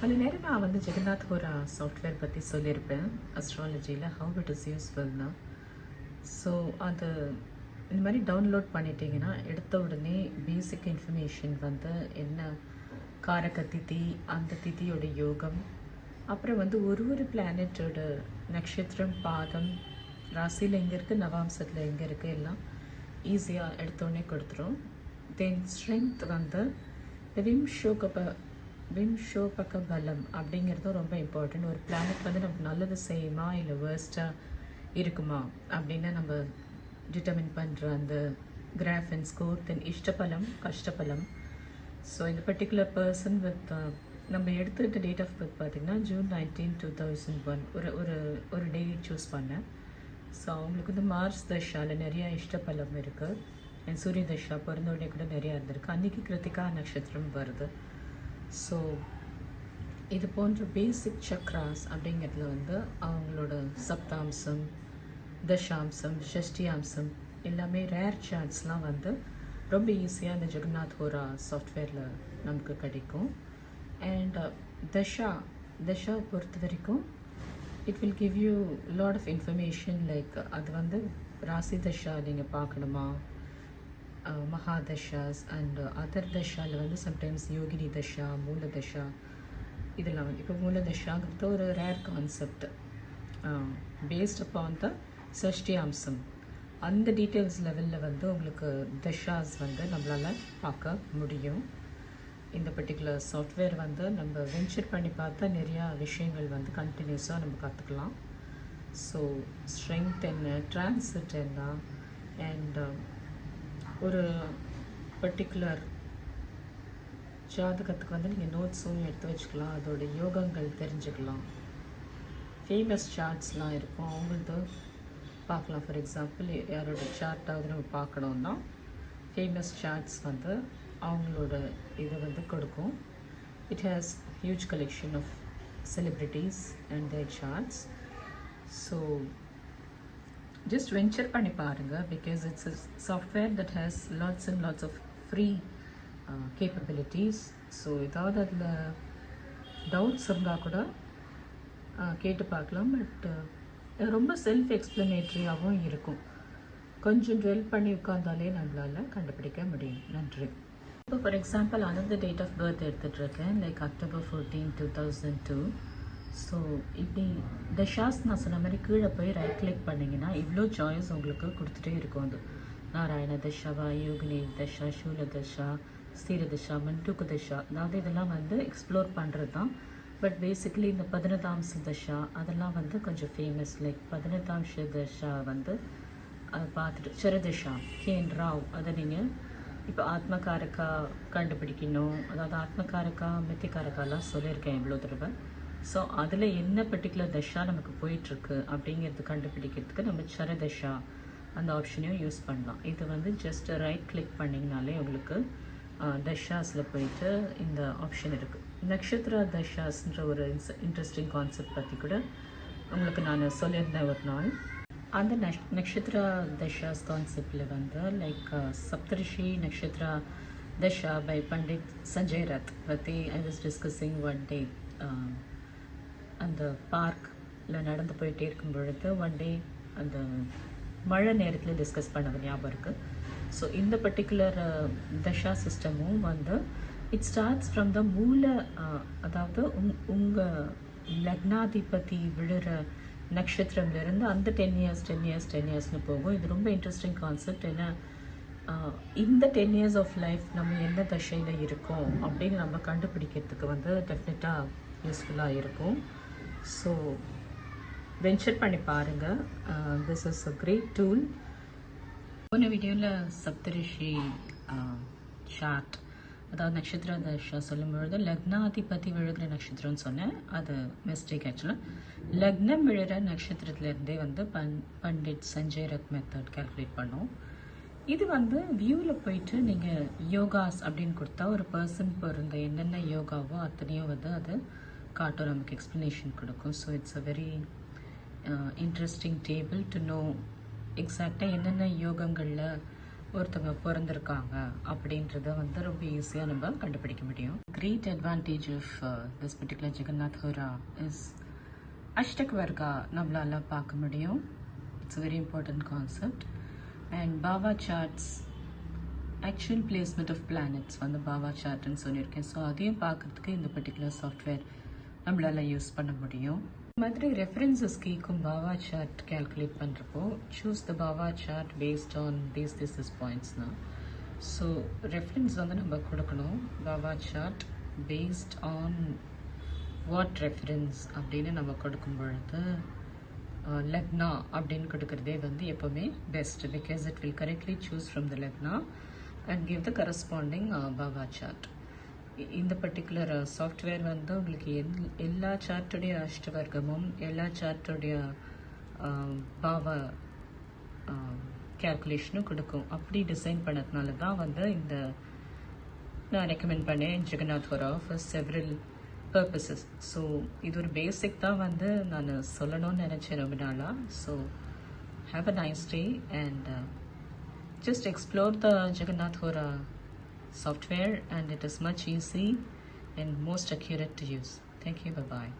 பல நேரம் நான் வந்து ஜெகநாத் ஒரு சாஃப்ட்வேர் பற்றி சொல்லியிருப்பேன் அஸ்ட்ராலஜியில் ஹவு இட் இஸ் யூஸ்ஃபுல்னா ஸோ அது இந்த மாதிரி டவுன்லோட் பண்ணிட்டீங்கன்னா எடுத்த உடனே பேசிக் இன்ஃபர்மேஷன் வந்து என்ன காரக திதி அந்த திதியோட யோகம் அப்புறம் வந்து ஒரு ஒரு பிளானட்டோட நட்சத்திரம் பாதம் ராசியில் எங்கே இருக்குது நவாம்சத்தில் எங்கே இருக்குது எல்லாம் ஈஸியாக எடுத்தோடனே கொடுத்துரும். தென் ஸ்ட்ரென்த் வந்து விம்ஷோகப விம்ஷோபக பலம் அப்படிங்கிறதும் ரொம்ப இம்பார்ட்டன்ட் ஒரு பிளானட் வந்து நமக்கு நல்லது செய்யுமா இல்லை வேர்ஸ்ட்டாக இருக்குமா அப்படின்னு நம்ம டிட்டர்மின் பண்ணுற அந்த கிராஃப் அண்ட் ஸ்கோர் தென் இஷ்டபலம் கஷ்டபலம். ஸோ இந்த பர்டிகுலர் பர்சன் வித் நம்ம எடுத்துக்கிட்ட டேட் ஆஃப் பர்த் பார்த்திங்கன்னா June nineteen two thousand one ஒரு ஒரு ஒரு டே சூஸ் பண்ணேன் ஸோ அவங்களுக்கு வந்து மார்ச் தஷாவில் நிறையா இஷ்டபலம் இருக்குது அண்ட் சூரிய தஷா பிறந்த உடனே கூட நிறையா இருந்திருக்கு. அன்றைக்கி கிருத்திகா நட்சத்திரம் வருது. ஸோ இது போன்ற பேசிக் சக்ராஸ் அப்படிங்கிறதுல வந்து அவங்களோட சப்தாம்சம் தசாம்சம் ஷஷ்டியாம்சம் எல்லாமே ரேர் சார்ட்ஸ்லாம் வந்து ரொம்ப ஈஸியாக இந்த ஜெகநாத் ஹோரா சாஃப்ட்வேரில் நமக்கு கிடைக்கும். அண்ட் தஷா தஷா பொறுத்த வரைக்கும் it will give you lot of information like அது வந்து ராசி தஷா நீங்கள் பார்க்கணுமா? மகாதஷாஸ் அண்ட் அதர் தஷாவில் வந்து சம்டைம்ஸ் யோகினி தஷா மூலதஷா இதெல்லாம் வந்து இப்போ மூலதஷாங்கிறது ஒரு rare concept based upon the Sashti அம்சம் அந்த டீட்டெயில்ஸ் லெவலில் வந்து உங்களுக்கு தஷாஸ் வந்து நம்மளால் பார்க்க முடியும். இந்த பர்டிகுலர் சாஃப்ட்வேர் வந்து நம்ம வென்ச்சர் பண்ணி பார்த்தா நிறையா விஷயங்கள் வந்து கண்டினியூஸாக நம்ம கற்றுக்கலாம் ஸோ ஸ்ட்ரென்த் என்ன ட்ரான்சிட் என்ன அண்ட் ஒரு பர்டிகுலர் ஜாதகத்துக்கு வந்து நீங்கள் நோட்ஸும் எடுத்து வச்சுக்கலாம். அதோட யோகங்கள் தெரிஞ்சுக்கலாம். ஃபேமஸ் சார்ட்ஸ்லாம் இருக்கும். அவங்களது பார்க்கலாம். ஃபார் எக்ஸாம்பிள் யாரோட சார்ட்டாவது நம்ம பார்க்கணுன்னா ஃபேமஸ் சார்ட்ஸ் வந்து அவங்களோட இதை வந்து கொடுக்கும். It has huge collection of celebrities and their charts so just venture பண்ணி பாருங்கள் because it's a software that has lots and lots of free capabilities so ஏதாவது அதில் டவுட்ஸ் இருந்தால் கூட uh, கேட்டு பார்க்கலாம். பட் uh, ரொம்ப செல்ஃப் எக்ஸ்ப்ளனேட்ரியாகவும் இருக்கும். கொஞ்சம் ட்வெல் பண்ணி உட்காந்தாலே நம்மளால் கண்டுபிடிக்க முடியும். நன்றி. இப்போ ஃபார் எக்ஸாம்பிள் அனந்த date of birth எடுத்துகிட்ருக்கேன் like October fourteen two thousand two so இப்படி தஷாஸ் நான் சொன்ன மாதிரி கீழே போய் ரைட் கிளிக் பண்ணிங்கன்னா இவ்வளோ சாய்ஸ் உங்களுக்கு கொடுத்துட்டே இருக்கும் அது. நாராயண தஷாவா யோகினி தஷா சூல தஷா ஸ்ரீரதிஷா மண்டூக்கு தஷா அதாவது இதெல்லாம் வந்து எக்ஸ்ப்ளோர் பண்ணுறது தான். பட் பேசிக்கலி இந்த பதினெட்டாம்ச தஷா அதெல்லாம் வந்து கொஞ்சம் ஃபேமஸ் லைக் பதினெட்டாம்ச தஷா வந்து அதை பார்த்துட்டு சரதிஷா கேன் ராவ் அதை நீங்கள் இப்போ ஆத்மகாரக்கா கண்டுபிடிக்கணும். அதாவது ஆத்மகாரக்கா மித்திகாரக்காலாம் சொல்லியிருக்கேன் இவ்வளோ தடவை. ஸோ அதில் என்ன பர்டிகுலர் தஷா நமக்கு போயிட்டுருக்கு அப்படிங்கிறது கண்டுபிடிக்கிறதுக்கு நம்ம சரதஷா அந்த ஆப்ஷனையும் யூஸ் பண்ணலாம். இது வந்து ஜஸ்ட் ரைட் கிளிக் பண்ணிங்கனாலே உங்களுக்கு தஷாஸில் போயிட்டு இந்த ஆப்ஷன் இருக்குது நக்ஷத்ரா தஷாஸ்ன்ற ஒரு இன்ட்ரெஸ்டிங் கான்செப்ட் பற்றி கூட உங்களுக்கு நான் சொல்லியிருந்தேன் ஒரு நாள். அந்த நஷ் நக்ஷத்ரா தஷாஸ் கான்செப்டில் வந்து லைக் சப்தரிஷி நக்ஷத்ரா தஷா பை பண்டிட் சஞ்சய் ரத் பற்றி I was discussing one day அந்த பார்க்கில் நடந்து போயிட்டே இருக்கும் பொழுது ஒன் டே அந்த மழை நேரத்தில் டிஸ்கஸ் பண்ணது ஞாபகம் இருக்குது ஸோ இந்த பர்டிகுலர் தஷா சிஸ்டமும் வந்து இட் ஸ்டார்ட்ஸ் ஃப்ரம் த மூல uh, அதாவது உங் உங்கள் லக்னாதிபதி விழுற நட்சத்திரம்லேருந்து அந்த ten years ten years ten இயர்ஸ்னு போகும். இது ரொம்ப இன்ட்ரெஸ்டிங் கான்செப்ட் ஏன்னா uh, இந்த டென் இயர்ஸ் ஆஃப் லைஃப் நம்ம என்ன தசையில் இருக்கோம் அப்படின்னு நம்ம கண்டுபிடிக்கிறதுக்கு வந்து டெஃபினட்டாக யூஸ்ஃபுல்லாக இருக்கும். ஸோ வென்ச்சர் பண்ணி பாருங்கள் this is a great tool போன வீடியோவில் சப்தரிஷி uh, ஷார்ட் அதாவது நட்சத்திர தர்ஷா சொல்லும்பொழுது லக்னாதிபதி விழுகிற நட்சத்திரம்னு சொன்னேன். அது மிஸ்டேக் ஆக்சுவலாக லக்னம் விழுற நட்சத்திரத்துலேருந்தே வந்து பண் பண்டிட் சஞ்சய் ரத் மெத்தட் கால்குலேட் பண்ணோம். இது வந்து வியூவில் போயிட்டு நீங்கள் யோகாஸ் அப்படின்னு கொடுத்தா ஒரு பர்சன் பிறந்த என்னென்ன யோகாவோ அத்தனையும் வந்து அது காட்டும் நமக்கு எக்ஸ்ப்ளனேஷன் கொடுக்கும். So it's a very interesting table to know எக்ஸாக்டாக என்னென்ன யோகங்களில் ஒருத்தவங்க பிறந்திருக்காங்க அப்படின்றத வந்து ரொம்ப ஈஸியாக நம்ம கண்டுபிடிக்க முடியும். Great advantage of this particular Jagannath Hora is Ashtak Varga நம்மளால பார்க்க முடியும். It's very important concept and Bhava charts actual placement of planets வந்து பாவா சார்ட்னு சொல்லியிருக்கேன். ஸோ அதையும் பார்க்கறதுக்கு இந்த பர்டிகுலர் சாஃப்ட்வேர் நம்மளால யூஸ் பண்ண முடியும். இந்த மாதிரி ரெஃபரன்சஸ் கேட்கும் பாவா சார்ட் கேல்குலேட் பண்ணுறப்போ choose the Bhava chart based on these this is தான். ஸோ ரெஃபரன்ஸ் வந்து நம்ம கொடுக்கணும். Bhava chart based on what reference அப்படின்னு நம்ம கொடுக்கும் பொழுது லக்னா அப்படின்னு கொடுக்கறதே வந்து எப்போவுமே best because it will correctly choose from the Lagna and give the corresponding Bhava chart இந்த பர்டிகுலர் சாஃப்ட்வேர் uh, வந்து உங்களுக்கு எல் எல்லா சார்ட்டுடைய அஷ்டவர்க்கமும் எல்லா சார்ட்டுடைய பாவ கேல்குலேஷனும் கொடுக்கும். அப்படி டிசைன் பண்ணதுனால தான் வந்து இந்த நான் ரெக்கமெண்ட் பண்ணேன் Jagannath Hora for several purposes so இது ஒரு பேசிக் தான் வந்து நான் சொல்லணும்னு நினச்சேன் ரொம்ப நாளாக so have a nice day and just explore the Jagannath Hora software and it is much easy and most accurate to use. Thank you. Bye bye.